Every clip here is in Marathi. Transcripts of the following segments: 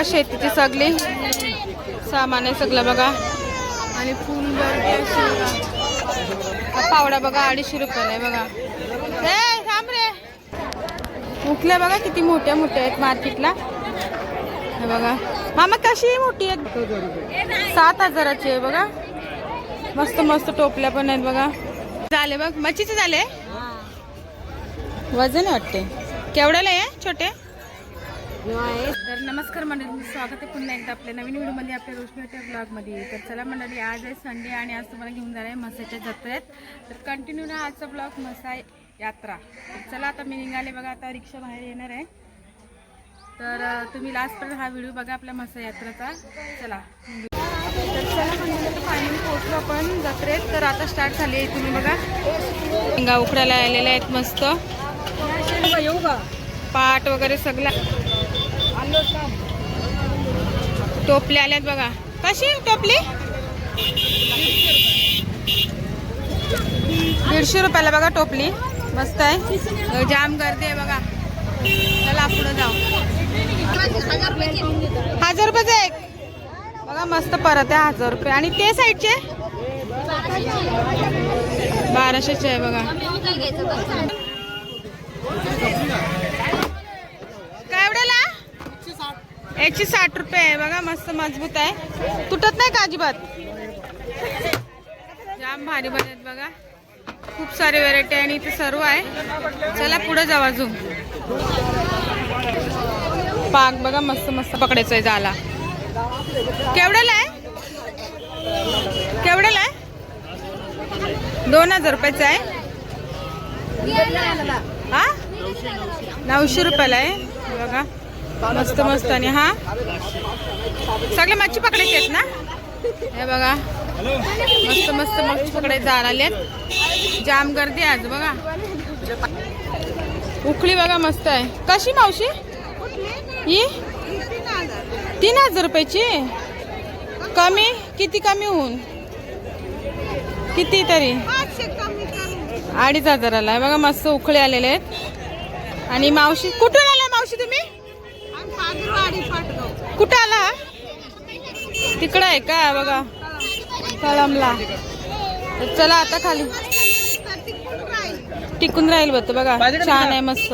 बघा शेतीची सगळी. सामान आहे सगळं बघा. आणि फुल पावडा बघा अडीचशे रुपयाला आहे बघा. ए थांब रे. उठल्या बघा किती मोठ्या मोठ्या आहेत मार्केटला. हे बघा. मामा कशी मोठी आहे सात हजाराची आहे बघा. मस्त मस्त टोपल्या पण आहेत बघा. झाले बघ. मच्छीचे झाले? वजन वाटते केवढ्याला आहे छोटे? तर नमस्कार मंडळी स्वागत आहे पुन्हा एकदा आपल्या नवीन व्हिडिओमध्ये आपल्या रोशनीच्या ब्लॉगमध्ये. तर चला मंडळी आज आहे संडे आणि आज तुम्हाला घेऊन जाणार आहे मसाच्या जत्रेत. तर कंटिन्यू ना आजचा ब्लॉग मसा यात्रा. तर चला आता मी निघाले बघा आता रिक्षा बाहेर येणार आहे. तर तुम्ही लास्टपर्यंत हा व्हिडिओ बघा आपल्या मसा यात्रेचा. चला. तर चला म्हणजे फायनली पोहोचलो आपण जत्रेत. तर आता स्टार्ट झाली आहे तुम्ही बघा. शेंगा उकडायला आलेले आहेत मस्त. पाट वगैरे सगळं. टोपली आल्यात बघा. कशी टोपली? दीडशे रुपयाला बघा टोपली. मस्त आहे. जाम गर्दी आहे बघा. चला पुढे जाऊ. हजार रुपयाचा एक. बघा मस्त परत आहे हजार रुपये. आणि ते साईडचे? बाराशेचे आहे बघा काय एवढ्याला एकशे साठ रुपये आहे. बघा मस्त मजबूत आहे. तुटत नाही का अजिबात? जाम भारी बनत आहेत बघा. खूप सारे व्हेरायटी आणि इथे सर्व आहे. चला पुढे जाऊ अजून. पाक बघा मस्त मस्त पकडायचं आहे जाला केवढ्याला आहे? केवढ्याला आहे? दोन हजार रुपयाचा आहे. हा? नऊशे रुपयाला आहे. बघा. मस्त मस्त आणि हा? सगळे मच्छी पकडायचे आहेत ना? हे बघा. मस्त मस्त मच्छी पकडायचे आले आलेत जाम गर्दी आज बघा. उकळी बघा मस्त आहे. कशी मावशी? ही? तीन हजार रुपयाची? कमी? किती कमी होऊन? किती तरी? अडीच हजाराला आहे. बघा मस्त उकळे आलेले आहेत. आणि मावशी कुठून आला मावशी तुम्ही? कुठं आला? तिकडं आहे का? बघा. कळमला चला आता खाली. टिकून राहील बघ बघा. छान आहे मस्त.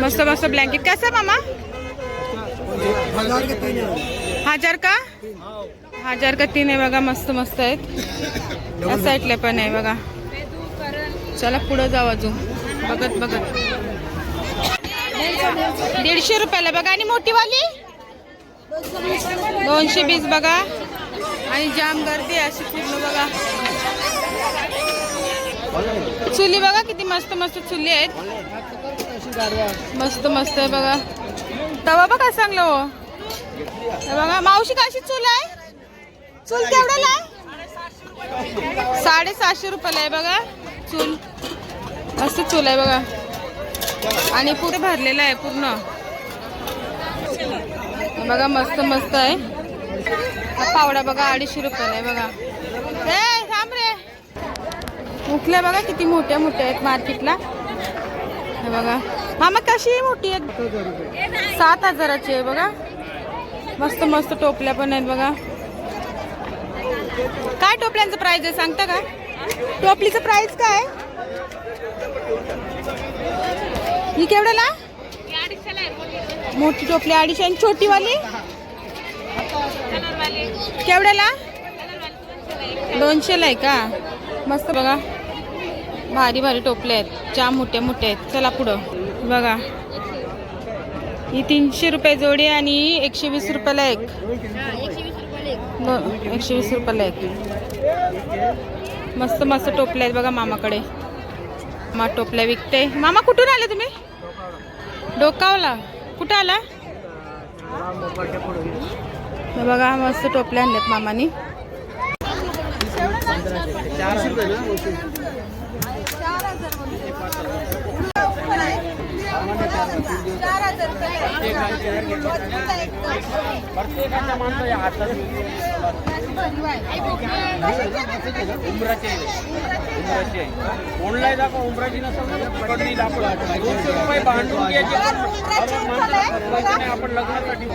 मस्त मस्त ब्लँकेट कसं मामा? हजार का? हजार का तीन आहे बघा मस्त मस्त आहेत. या साईडला पण आहे बघा. चला पुढं जाऊ अजून. बघत बघत. दीडशे रुपयाला बघा. आणि मोठीवाली? दोनशे वीस बघा. आणि जाम गर्दी आहे अशी पूर्ण बघा. चुली बघा किती मस्त मस्त चुली आहेत. मस्त मस्त आहे बघा. तवा बघा चांगलं हो. बघा मावशी कशी चूल आहे? चूल केवढ्याला साडेसहाशे रुपयाला आहे बघा. चूल. मस्त चूल आहे बघा. आणि पुढे भरलेलं आहे पूर्ण. बघा मस्त मस्त आहे. हा पावडा बघा अडीचशे रुपयाला आहे बघा. ए थांब रे. उठल्या बघा किती मोठ्या मोठ्या आहेत मार्केटला. हे बघा. मामा कशी आहे मोठी आहेत? सात हजाराची आहे बघा. मस्त मस्त टोपल्या पण आहेत बघा. काय टोपल्यांचं प्राइस आहे सांगता का? टोपलीचं प्राइस काय? ही केवढ्याला? मोठी टोपली अडीचशे आणि छोटी वाली केवढ्याला? दोनशेला आहे का? मस्त बघा. भारी भारी टोपले आहेत. चहा मोठ्या मोठ्या आहेत. चला पुढं. बघा. ही तीनशे रुपये जोडी आणि एकशे वीस रुपयाला एक. एकशे वीस रुपयाला एक. मस्त मस्त टोपले आहेत बघा मामाकडे. मा टोपल्या विकते. मामा कुठून आले तुम्ही? डोकावला. कुठं आला? बघा मस्त टोपल्या आणल्यात मामानी. उमराची आहे. उमराची आहे. ऑनलाईन दाखवा उमराची नसेल ना पकडली दाखवा दोनशे रुपये भांडून घ्यायचे. पण माणसाला फसवायचं नाही आपण लग्नासाठी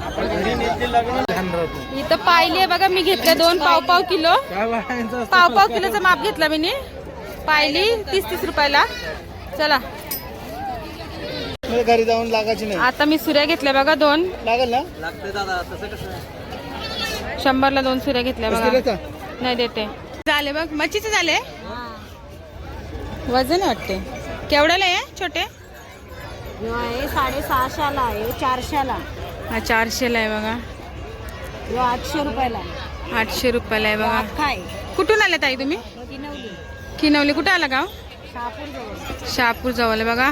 आपण घरी नेते लग्न ध्यान राहतो इथं पाहिली आहे बघा मी घेतले दोन पाव पाव किलो. पाव पाव किलोचा माप घेतला मी पाहिली तीस तीस रुपयाला. चला. घरी जाऊन लागायची नाही. आता मी सुऱ्या घेतल्या बघा दोन. लागल ना? लागते दादा तसं कसं? शंभरला दोन सुऱ्या घेतल्या कसं बघा. देता? नाही देते. झाले बघ मच्छीचे झाले? वजन वाटते. केवढ्याला आहे छोटे? हे साडेसहाशेला आहे चारशेला. हा चारशेला आहे बघा. ह्यो आठशे रुपयाला. आठशे रुपयाला आहे बघा. अख्खा आहे. कुठून आले ताई तुम्ही? किनवली. किनवली. कुठं आला गाव? शहापूर जवळ शहापूर जवळ आहे बघा.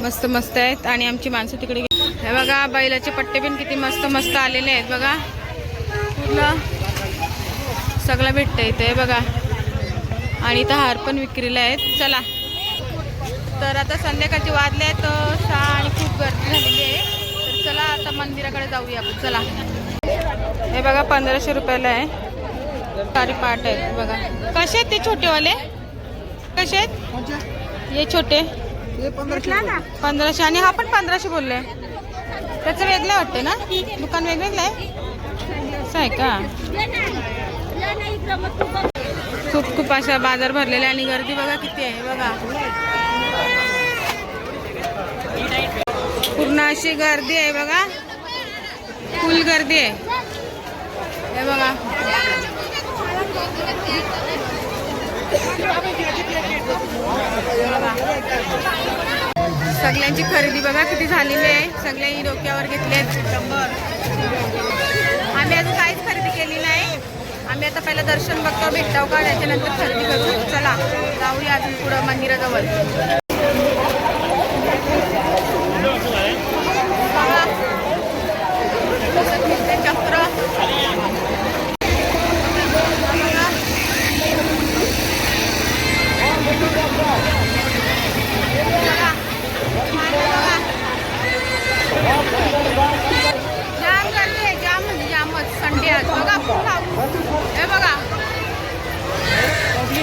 मस्त मस्त आहेत आणि आमची माणसं तिकडे हे बघा बैलाचे पट्टे पण किती मस्त मस्त आलेले आहेत बघा. पूर्ण सगळं भेटतं इथे बघा. आणि इथं हार पण विक्रीला आहेत. चला. तर आता संध्याकाळचे वाजले आहेत सहा आणि खूप गर्दी झालेली आहे. तर चला आता मंदिराकडे जाऊया आपण. चला. हे बघा पंधराशे रुपयाला आहे. सारी पाट आहेत बघा. कसे आहेत ते छोटेवाले? कसे आहेत? हे छोटे. पंधराशे आणि हा पण पंधराशे बोलले. त्याचं वेगळं वाटते ना? दुकान वेगवेगळं आहे? असं आहे का? खूप खूप अशा बाजार भरलेले आणि गर्दी बघा किती आहे बघा. पूर्ण अशी गर्दी आहे बघा. फुल गर्दी आहे. हे बघा. सगळ्यांची खरेदी बघा किती झालेली आहे. सगळ्यांनी डोक्यावर घेतले शंभर आम्ही अजून काहीच खरेदी केली नाही. आम्ही आता पहिलं दर्शन बघतो भेटतो हो का? त्याच्यानंतर खरेदी करू. चला जाऊया अजून पुढं मंदिराजवळ.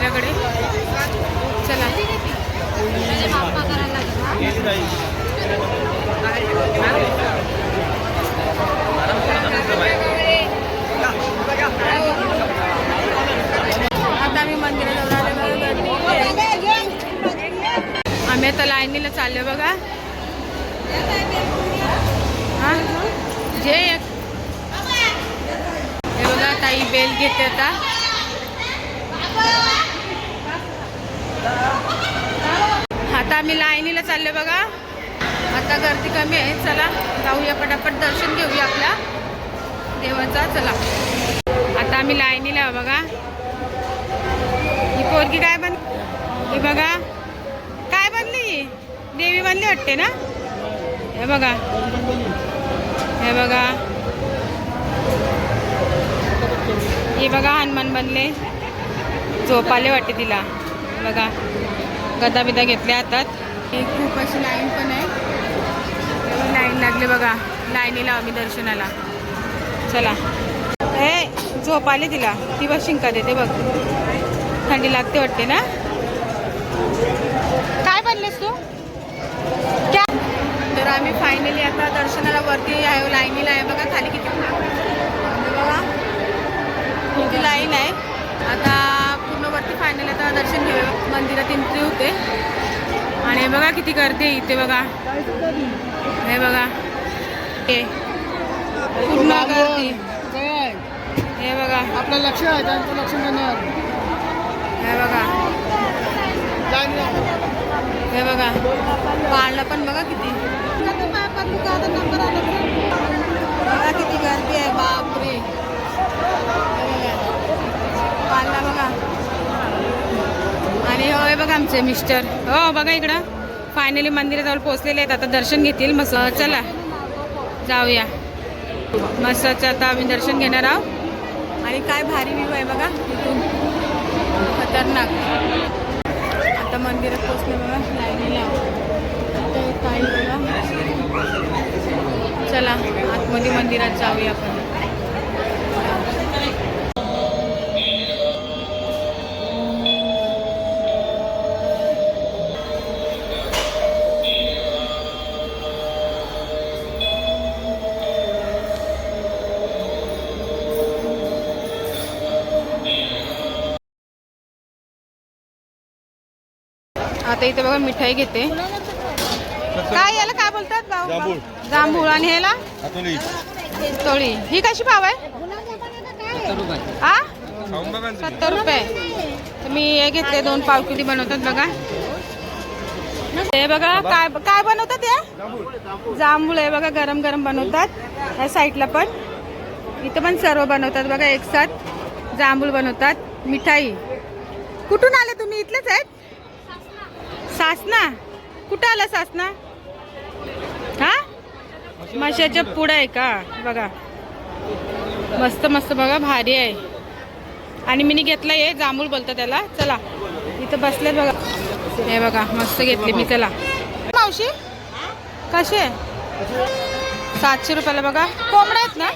मंदिराकडे चला. आता आम्ही मंदिराजवळ आम्ही आता लाईनीला चाललो बघा. जे एक. हे बघा ताई बेल घेते आता. आता आम्ही लाईनीला चालले बघा. आता गर्दी कमी आहे. चला जाऊया पटापट. दर्शन घेऊया आपल्या. देवाचा चला. आता आम्ही लाईनीला बघा. ही पोरगी काय बन ही बघा. काय बनली देवी बनली वाटते ना? हे बघा. हे बघा. हे बघा हनुमान बनले. झोपाले वाटते तिला. बघा गदा बिदा घेतल्या हातात. एक खूप अशी लाईन पण आहे. लाईन लागली बघा. लाईनीला आम्ही दर्शनाला. चला. हे झोप आले तिला. ती बघ शिंका देते बघ. थंडी लागते वाटते ना? काय बनलेस तू? क्या? तर आम्ही फायनली आता दर्शनाला वरती आहे लाईनीला आहे. बघा खाली किती बघा. किती लाईन आहे. आता वरती फायनल आता दर्शन घेऊया. मंदिरात एंट्री होते. आणि बघा किती आहे इथे बघा. हे बघा. हे. पूर्ण हे बघा. आपलं लक्ष आहे त्यांचं लक्ष देणार. हे बघा. हे बघा. पाळणं पण बघा किती. बघा गर्दी आहे. बापरे. हे बघा. आणि होय बघा आमचे मिस्टर. हो बघा इकडं. फायनली मंदिराजवळ पोहोचलेले आहेत. आता दर्शन घेतील. मस्त चला. जाऊया. मस्तचं आता आम्ही दर्शन घेणार आहोत. आणि काय भारी व्ह्यू आहे बघा इथून. खतरनाक. आता मंदिरात पोचले बघा. लाईनीला आता एक बघा. चला आतमध्ये मंदिरात जाऊया आपण. आता इथे बघा मिठाई घेते. काय याला काय बोलतात भाऊ? जांभूळ. आणि ह्याला? तोळी ही कशी भाव आहे? आ? सत्तर रुपये. तर मी हे घेतले दोन पाव किती बनवतात बघा. हे बघा काय काय बनवतात हे? जांभूळ आहे बघा गरम गरम बनवतात. या साईडला पण. इथं पण सर्व बनवतात बघा एक साथ जांभूळ बनवतात. मिठाई. कुठून आले तुम्ही? इथलेच आहेत? सासना? कुठं आला सासना? हा? माशाच्या पुढं आहे का? बघा. मस्त मस्त बघा भारी आहे. आणि मी घेतलं हे जांभूळ बोलतो त्याला. चला. इथं बसले बघा. हे बघा मस्त घेतली मी चला. मावशी कसे सातशे रुपयाला बघा. कोंबड्या आहेत ना?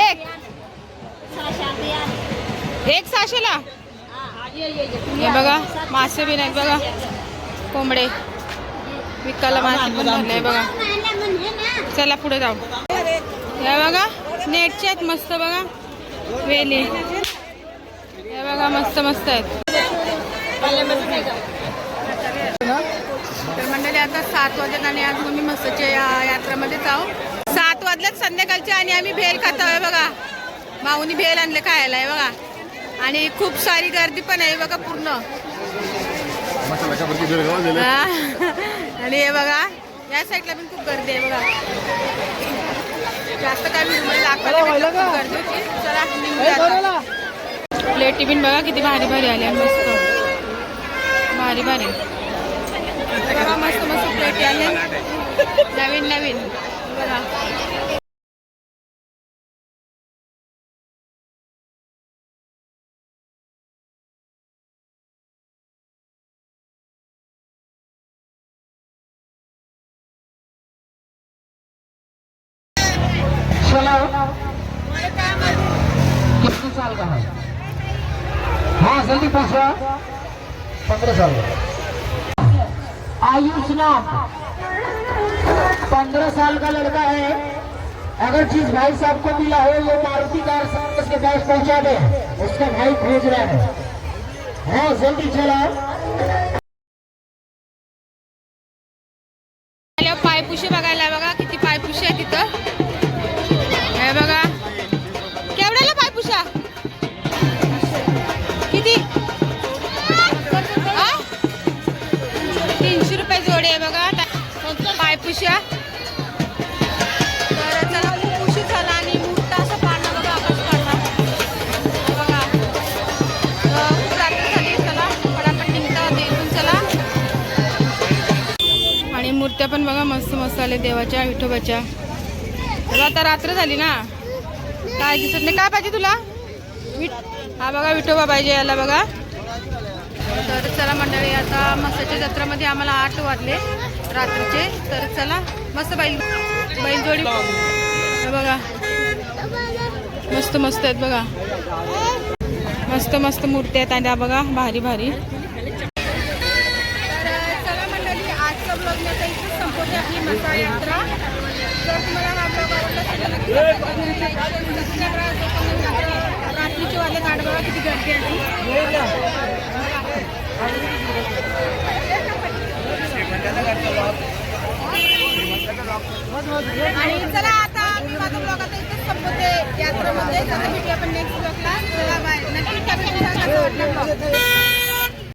एक. एक सहाशेला? हे बघा मासे बी नाहीत बघा. कोंबडे. विकायला मासे पण झाले बघा. चला पुढे जाऊ. हे बघा नेटचे आहेत मस्त बघा. वेली. हे बघा मस्त मस्त आहेत. तर मंडळी आता सात वाजत आणि आज मी मस्तच्या या यात्रामध्ये जाऊ. सात वाजल्यात संध्याकाळचे आणि आम्ही भेल खातो आहे बघा. माऊनी भेल आणले खायला आहे बघा. आणि खूप सारी गर्दी पण आहे बघा पूर्ण. हा. आणि हे बघा या साईडला पण खूप गर्दी आहे बघा. जास्त काय तुम्हाला दाखवायला गर्दी होती. चला. प्लेट टिफिन बघा किती भारी भारी आले मस्त. भारी भारी. बघा मस्त मस्त प्लेट आले नवीन नवीन. बघा. साल का है। हाँ जल्दी पूछो पंद्रह साल का आयुष नाम। पंद्रह साल का लड़का है। अगर चीज़ भाई साहब को मिला हो, वो मारुति कार उसके पास पहुँचा दे। उसका भाई भेज रहा है। हाँ जल्दी चलाओ। मसाले देवाच्या विठोबाच्या. आता रात्र झाली ना. काय दिसत नाही. काय पाहिजे तुला? हा बघा विठोबा पाहिजे याला बघा. तर चला मंडळी आता मस्तच्या जत्रामध्ये आम्हाला आठ वाजले रात्रीचे. तर चला मस्त बैल बैलजोडी. बघा. मस्त मस्त आहेत बघा. मस्त मस्त मूर्ती आहेत आणि त्या बघा भारी भारी तर चला मंडळी आजचा ब्लॉग मी आता इथेच संपवते आपली यात्रा जर तुम्हाला हा ब्लॉग आवडला तर नक्की रात्रीचे बघा किती गर्दी आहे आणि चला आता मी माझा ब्लॉग आता इथेच संपवते यात्रेमध्ये. आता भेटूया आपण नेक्स्ट ब्लॉगला चला बाय नक्की कसं वाटलं.